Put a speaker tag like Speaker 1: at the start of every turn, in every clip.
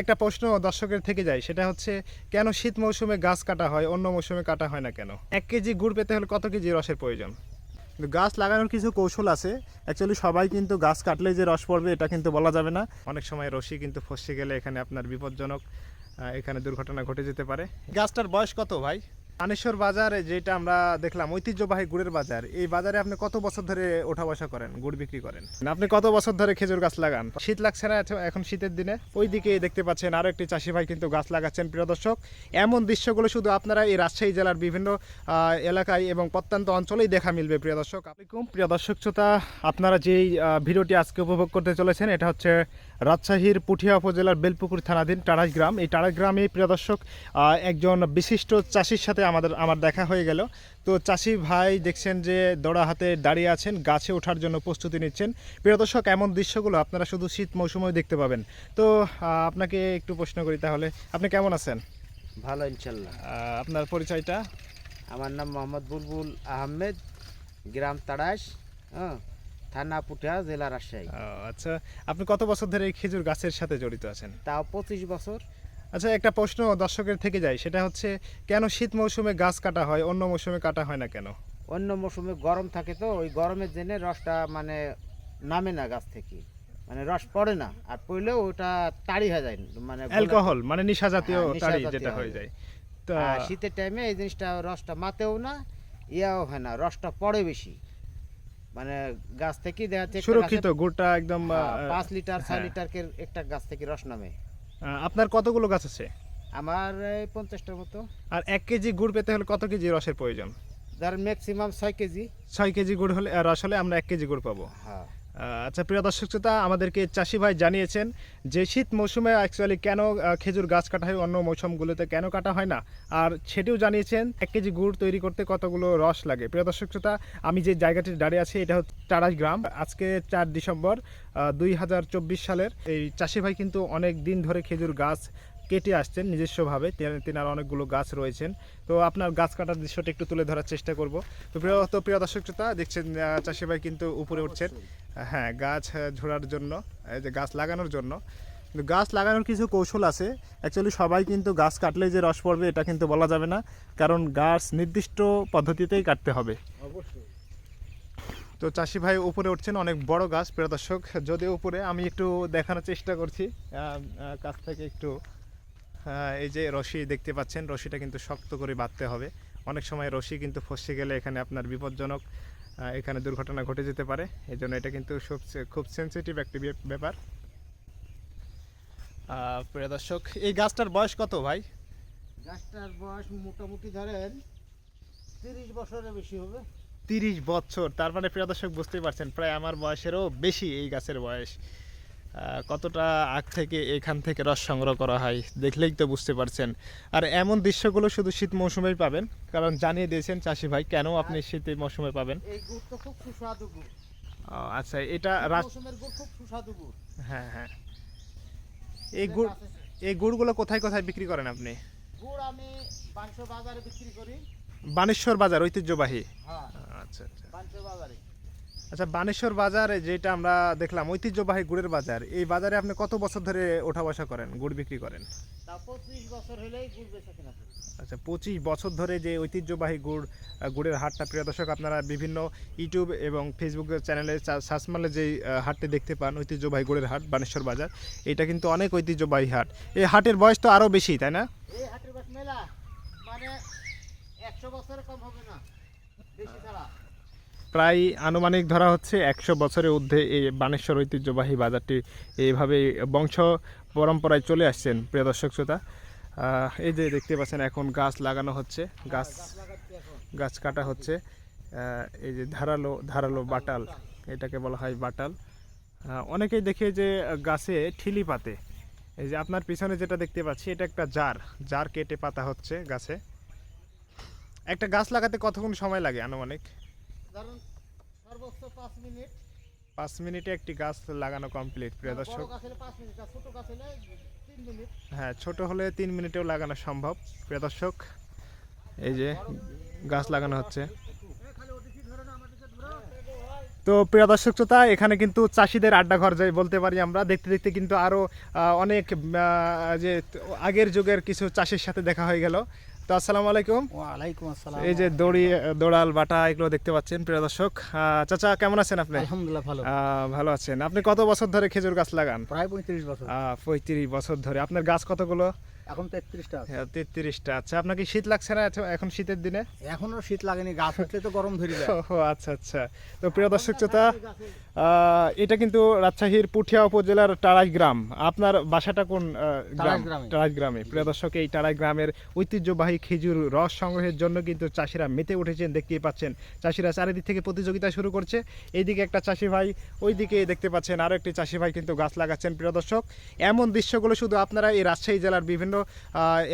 Speaker 1: একটা প্রশ্ন দর্শকের থেকে যায় সেটা হচ্ছে কেন শীত মৌসুমে গাছ কাটা হয় অন্য মৌসুমে কাটা হয় না কেন? এক কেজি গুড় পেতে হলে কত কেজি রসের প্রয়োজন? গাছ লাগানোর কিছু কৌশল আছে অ্যাকচুয়ালি সবাই কিন্তু গাছ কাটলে যে রস পড়বে এটা কিন্তু বলা যাবে না। অনেক সময় রশি কিন্তু ফসে গেলে এখানে আপনার বিপজ্জনক এখানে দুর্ঘটনা ঘটে যেতে পারে। গাছটার বয়স কত ভাই? আনেশ্বর বাজারে, যেটা আমরা দেখলাম, ঐতিহ্যবাহী গুড়ের বাজার। এই বাজারে আপনি কত বছর ধরে ওঠা বসা করেন, গুড় বিক্রি করেন? আপনি কত বছর ধরে খেজুর গাছ লাগান? শীত লাগছে না এখন শীতের দিনে? ওই দিকে দেখতে পাচ্ছেন আরও একটি চাষি ভাই কিন্তু গাছ লাগাচ্ছেন, প্রিয় দর্শক। এমন দৃশ্যগুলো শুধু আপনারা এই রাজশাহী জেলার বিভিন্ন এলাকায় এবং প্রত্যন্ত অঞ্চলেই দেখা মিলবে, প্রিয় দর্শক। আলাইকুম, প্রিয় দর্শক শ্রোতা, আপনারা যেই ভিডিওটি আজকে উপভোগ করতে চলেছেন, এটা হচ্ছে রাজশাহীর পুঠিয়া উপজেলার বেলপুকুর থানাধীন টাড়াই গ্রাম এই টাড়াই গ্রামে প্রিয় দর্শক একজন বিশিষ্ট চাষির সাথে আমাদের আমার দেখা হয়ে গেল। তো চাষি ভাই দেখছেন যে দড়া হাতে দাঁড়িয়ে আছেন গাছে ওঠার জন্য প্রস্তুতি নিচ্ছেন। প্রিয় দর্শক এমন দৃশ্যগুলো আপনারা শুধু শীত মৌসুমেও দেখতে পাবেন। তো আপনাকে একটু প্রশ্ন করি তাহলে আপনি কেমন আছেন?
Speaker 2: ভালো ইনশাল্লাহ।
Speaker 1: আপনার পরিচয়টা?
Speaker 2: আমার নাম মোহাম্মদ বুলবুল আহমেদ গ্রাম তাড়াশ হ্যাঁ। থানা জেলা রাজশাহী।
Speaker 1: আচ্ছা। আপনি কত বছর ধরে এই খেজুর গাছের সাথে জড়িত আছেন?
Speaker 2: তাও পঁচিশ বছর।
Speaker 1: আচ্ছা একটা প্রশ্ন দর্শকের থেকে যায় সেটা হচ্ছে কেন শীত মৌসুমে গাছ কাটা হয় অন্য মৌসুমে কাটা হয় না কেন?
Speaker 2: অন্য মৌসুমে গরম থাকে তো ওই গরমের জন্য রসটা মানে নামে না গাছ থেকে। মানে রস পড়ে না আর পড়লেও ওটা তাড়ি হয়ে যায় মানে
Speaker 1: অ্যালকোহল মানে নিশা জাতীয়
Speaker 2: হ্যাঁ,
Speaker 1: তাড়ি যেটা হয়ে। যায়। তো
Speaker 2: শীতের টাইমে এই জিনিসটা রসটা মাতেও না ইয়াও হয় না রসটা পড়ে বেশি। মানে গাছ থেকে দেখা যাচ্ছে
Speaker 1: সুরক্ষিত গোটা একদম
Speaker 2: হ্যাঁ, পাঁচ লিটার ছয়
Speaker 1: হ্যাঁ।
Speaker 2: লিটার একটা গাছ থেকে রস নামে।
Speaker 1: আপনার কতগুলো গাছ আছে?
Speaker 2: আমার পঞ্চাশটার মতো।
Speaker 1: আর এক কেজি গুড় পেতে হলে কত কেজি রসের প্রয়োজন?
Speaker 2: যার ম্যাক্সিমাম ছয় কেজি।
Speaker 1: ছয় কেজি গুড় হলে রস হলে আমরা এক কেজি গুড় পাবো।
Speaker 2: হ্যাঁ।
Speaker 1: আচ্ছা প্রিয় দর্শক শ্রোতা, আমাদেরকে চাষি ভাই জানিয়েছেন যে শীত মৌসুমে অ্যাকচুয়ালি কেন খেজুর গাছ কাটা হয়, অন্য মৌসুমগুলোতে কেন কাটা হয় না? আর সেটিও জানিয়েছেন এক কেজি গুড় তৈরি করতে কতগুলো রস লাগে? প্রিয় দর্শক শ্রোতা, আমি যে জায়গাটির দাঁড়িয়ে আছি, এটা হচ্ছে টারাস গ্রাম। আজকে চার ডিসেম্বর দুই হাজার চব্বিশ সালের। এই চাষি ভাই কিন্তু অনেক দিন ধরে খেজুর গাছ কেটে আসছেন নিজস্বভাবে। তেনার অনেকগুলো গাছ রয়েছেন। তো আপনার গাছ কাটার দৃশ্যটা একটু তুলে ধরার চেষ্টা করব। তো প্রিয় তো প্রিয় দর্শক শ্রোতা দেখছেন চাষি ভাই কিন্তু উপরে উঠছেন। হ্যাঁ গাছ ঝোড়ার জন্য এই যে গাছ লাগানোর জন্য। কিন্তু গাছ লাগানোর কিছু কৌশল আছে। অ্যাকচুয়ালি সবাই কিন্তু গাছ কাটলে যে রস পড়বে এটা কিন্তু বলা যাবে না। কারণ গাছ নির্দিষ্ট পদ্ধতিতেই কাটতে হবে।
Speaker 2: অবশ্যই।
Speaker 1: তো চাষি ভাই উপরে উঠছেন অনেক বড় গাছ প্রিয় দর্শক। যদিও উপরে আমি একটু দেখানোর চেষ্টা করছি। কাছ থেকে একটু এই যে রশি দেখতে পাচ্ছেন রশিটা কিন্তু শক্ত করে বাঁধতে হবে। অনেক সময় রশি কিন্তু ফসে গেলে এখানে আপনার বিপজ্জনক এখানে দুর্ঘটনা ঘটে যেতে পারে। এই জন্য এটা কিন্তু খুব খুব সেন্সিটিভ একটি ব্যাপার। প্রিয় দর্শক এই গাছটার বয়স কত ভাই?
Speaker 2: গাছটার বয়স মোটামুটি ধরেন তিরিশ বছরের বেশি হবে।
Speaker 1: তিরিশ বছর তার মানে প্রিয় দর্শক বুঝতেই পারছেন প্রায় আমার বয়সেরও বেশি এই গাছের বয়স। কতটা আগ থেকে এখান থেকে রস সংগ্রহ করা হয় দেখলেই তো বুঝতে পারছেন। আর এমন দৃশ্যগুলো শুধু শীত মৌসুমেই পাবেন কারণ জানিয়ে দিয়েছেন চাষি ভাই কেন আপনি শীত মৌসুমে পাবেন?
Speaker 2: এই গুড় খুব সুস্বাদু গুড়।
Speaker 1: ও, আচ্ছা এটা
Speaker 2: মৌসুমের গুড় খুব সুস্বাদু গুড়।
Speaker 1: হ্যাঁ হ্যাঁ। এই গুড় এই গুড়গুলো কোথায় কোথায় বিক্রি করেন আপনি?
Speaker 2: গুড় আমি বাংশ বাজারে বিক্রি করি।
Speaker 1: বানেশ্বর বাজার ঐতিহ্যবাহী?
Speaker 2: হ্যাঁ।
Speaker 1: আচ্ছা আচ্ছা।
Speaker 2: বাজারে।
Speaker 1: আচ্ছা বানেশ্বর বাজারে যেটা আমরা দেখলাম ঐতিহ্যবাহী গুড়ের বাজার এই বাজারে আপনি কত বছর ধরে ওঠা বসা করেন গুড় বিক্রি করেন। আচ্ছা পঁচিশ বছর ধরে যে ঐতিহ্যবাহী গুড় গুড়ের হাটটা প্রিয় দর্শক আপনারা বিভিন্ন ইউটিউব এবং ফেসবুক চ্যানেলে সার্চ মারলে যেই হাটটি দেখতে পান ঐতিহ্যবাহী গুড়ের হাট বানেশ্বর বাজার এটা কিন্তু অনেক ঐতিহ্যবাহী হাট। এই হাটের বয়স তো আরও বেশি তাই না?
Speaker 2: এই হাটের বাস মেলা মানে একশো বছরের কম হবে না বেশি ছাড়া
Speaker 1: প্রায় আনুমানিক ধরা হচ্ছে একশো বছরের ঊর্ধ্বে এই বানেশ্বর ঐতিহ্যবাহী বাজারটি এইভাবে বংশ পরম্পরায় চলে আসছেন, প্রিয় দর্শক শ্রোতা। এই যে দেখতে পাচ্ছেন, এখন গাছ লাগানো হচ্ছে, গাছ
Speaker 2: গাছ
Speaker 1: কাটা হচ্ছে। এই যে ধারালো ধারালো বাটাল, এটাকে বলা হয় বাটাল। অনেকেই দেখে যে গাছে ঠিলি পাতে। এই যে আপনার পিছনে যেটা দেখতে পাচ্ছি, এটা একটা জার জার কেটে পাতা হচ্ছে গাছে। একটা গাছ লাগাতে কতক্ষণ সময় লাগে আনুমানিক?
Speaker 2: ধরুন সর্বোচ্চ পাঁচ মিনিট।
Speaker 1: পাঁচ মিনিটে একটি গাছ লাগানো কমপ্লিট প্রিয় দর্শক।
Speaker 2: তিন মিনিট।
Speaker 1: হ্যাঁ ছোট হলে তিন মিনিটেও লাগানো সম্ভব প্রিয় দর্শক। এই যে গাছ লাগানো হচ্ছে। তো প্রিয় দর্শক শ্রোতা এখানে কিন্তু চাষিদের আড্ডা ঘর যাই বলতে পারি আমরা দেখতে দেখতে কিন্তু আরও অনেক যে আগের যুগের কিছু চাষির সাথে দেখা হয়ে গেল। তো আসসালামু আলাইকুম।
Speaker 3: ওয়ালাইকুম আসসালাম।
Speaker 1: এই যে দড়ি দড়াল বাটা এগুলো দেখতে পাচ্ছেন প্রিয় দর্শক। আহ, চাচা কেমন আছেন আপনি?
Speaker 3: আলহামদুলিল্লাহ ভালো।
Speaker 1: ভালো আছেন। আপনি কত বছর ধরে খেজুর গাছ লাগান?
Speaker 3: প্রায় পঁয়ত্রিশ বছর।
Speaker 1: আহ, পঁয়ত্রিশ বছর ধরে। আপনার গাছ কতগুলো?
Speaker 3: এখন তেত্রিশটা আছে।
Speaker 1: তেত্রিশটা। আচ্ছা আপনার কি শীত লাগছে না এখন শীতের দিনে?
Speaker 3: এখনও শীত লাগেনি গাছ উঠলে তো গরম ধরে যায়।
Speaker 1: ও আচ্ছা আচ্ছা। তো প্রিয় দর্শক শ্রোতা এটা কিন্তু রাজশাহীর পুঠিয়া উপজেলার টাড়াই গ্রাম। আপনার বাসাটা কোন গ্রাম?
Speaker 3: টাড়াই গ্রামে।
Speaker 1: প্রিয় দর্শক এই টাড়াই গ্রামের ঐতিহ্যবাহী খেজুর রস সংগ্রহের জন্য কিন্তু চাষিরা মেতে উঠেছেন দেখতেই পাচ্ছেন। চাষিরা চারিদিক থেকে প্রতিযোগিতা শুরু করছে। এইদিকে একটা চাষি ভাই ওইদিকে দেখতে পাচ্ছেন আরও একটি চাষি ভাই কিন্তু গাছ লাগাচ্ছেন। প্রিয় দর্শক এমন দৃশ্যগুলো শুধু আপনারা এই রাজশাহী জেলার বিভিন্ন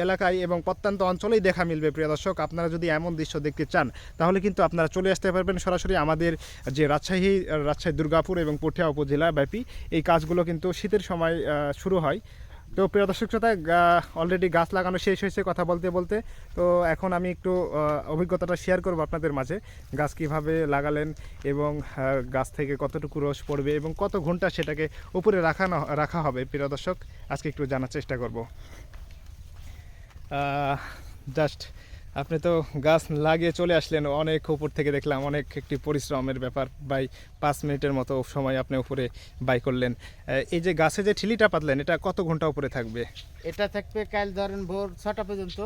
Speaker 1: এলাকায় এবং প্রত্যন্ত অঞ্চলেই দেখা মিলবে, প্রিয় দর্শক। আপনারা যদি এমন দৃশ্য দেখতে চান, তাহলে কিন্তু আপনারা চলে আসতে পারবেন সরাসরি আমাদের যে রাজশাহী রাজশাহী দুর্গাপুর এবং পটিয়া উপজেলা ব্যাপী এই কাজগুলো কিন্তু শীতের সময় শুরু হয়। তো প্রিয় দর্শক শ্রোতা অলরেডি গাছ লাগানো শেষ হয়েছে কথা বলতে বলতে। তো এখন আমি একটু অভিজ্ঞতাটা শেয়ার করব আপনাদের মাঝে। গাছ কীভাবে লাগালেন এবং গাছ থেকে কতটুকু রস পড়বে এবং কত ঘণ্টা সেটাকে উপরে রাখানো, রাখা হবে, প্রিয় দর্শক, আজকে একটু জানার চেষ্টা করব। জাস্ট আপনি তো গাছ লাগিয়ে চলে আসলেন অনেক উপর থেকে দেখলাম অনেক একটি পরিশ্রমের ব্যাপার বাই পাঁচ মিনিটের মতো সময় আপনি উপরে বাই করলেন। এই যে গাছে যে ঠিলিটা পাতলেন এটা কত ঘণ্টা উপরে থাকবে?
Speaker 2: এটা থাকবে কাল ধরেন ভোর ছটা পর্যন্ত।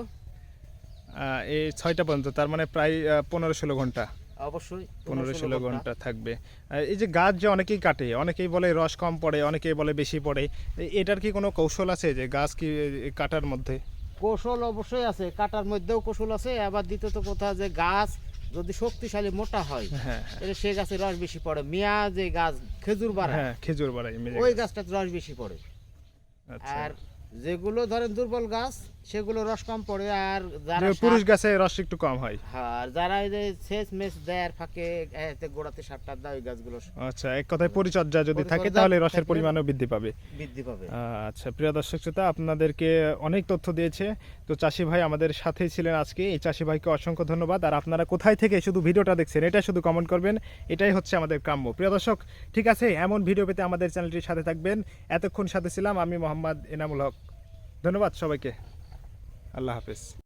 Speaker 1: এই ছয়টা পর্যন্ত তার মানে প্রায় পনেরো ষোলো ঘণ্টা।
Speaker 2: অবশ্যই
Speaker 1: পনেরো ষোলো ঘণ্টা। থাকবে। এই যে গাছ যে অনেকেই কাটে অনেকেই বলে রস কম পড়ে অনেকেই বলে বেশি পড়ে এটার কি কোনো কৌশল আছে যে গাছ কি কাটার মধ্যে?
Speaker 2: কৌশল অবশ্যই আছে কাটার মধ্যেও কৌশল আছে আবার দ্বিতীয়ত কথা যে গাছ যদি শক্তিশালী মোটা হয়
Speaker 1: হ্যাঁ
Speaker 2: তাহলে সে গাছে রস বেশি পড়ে। মিয়া যে গাছ খেজুর বাড়ায়
Speaker 1: হ্যাঁ খেজুর বাড়ায়
Speaker 2: ওই
Speaker 1: গাছটা
Speaker 2: গাছটাতে রস বেশি পড়ে।
Speaker 1: আচ্ছা।
Speaker 2: আর যেগুলো ধরেন দুর্বল গাছ সেগুলো রস কম পড়ে আর যারা
Speaker 1: পুরুষ গাছে রস একটু কম হয়।
Speaker 2: হ্যাঁ, আর যারা এই যে সেচ মেচ দেয় আর ফাঁকে এতে গোড়াতে সারটা দেয় ওই গাছগুলো
Speaker 1: আচ্ছা এক কথায় পরিচর্যা যদি থাকে তাহলে রসের পরিমাণও বৃদ্ধি পাবে।
Speaker 2: বৃদ্ধি পাবে।
Speaker 1: আচ্ছা প্রিয় দর্শক শ্রোতা আপনাদেরকে অনেক তথ্য দিয়েছে। তো চাষি ভাই আমাদের সাথেই ছিলেন আজকে। এই চাষি ভাইকে অসংখ্য ধন্যবাদ। আর আপনারা কোথায় থেকে শুধু ভিডিওটা দেখছেন এটা শুধু কমেন্ট করবেন এটাই হচ্ছে আমাদের কাম্য। প্রিয় দর্শক ঠিক আছে এমন ভিডিও পেতে আমাদের চ্যানেলটির সাথে থাকবেন। এতক্ষণ সাথে ছিলাম আমি মোহাম্মদ এনামুল হক। ধন্যবাদ সবাইকে। আল্লাহ হাফেজ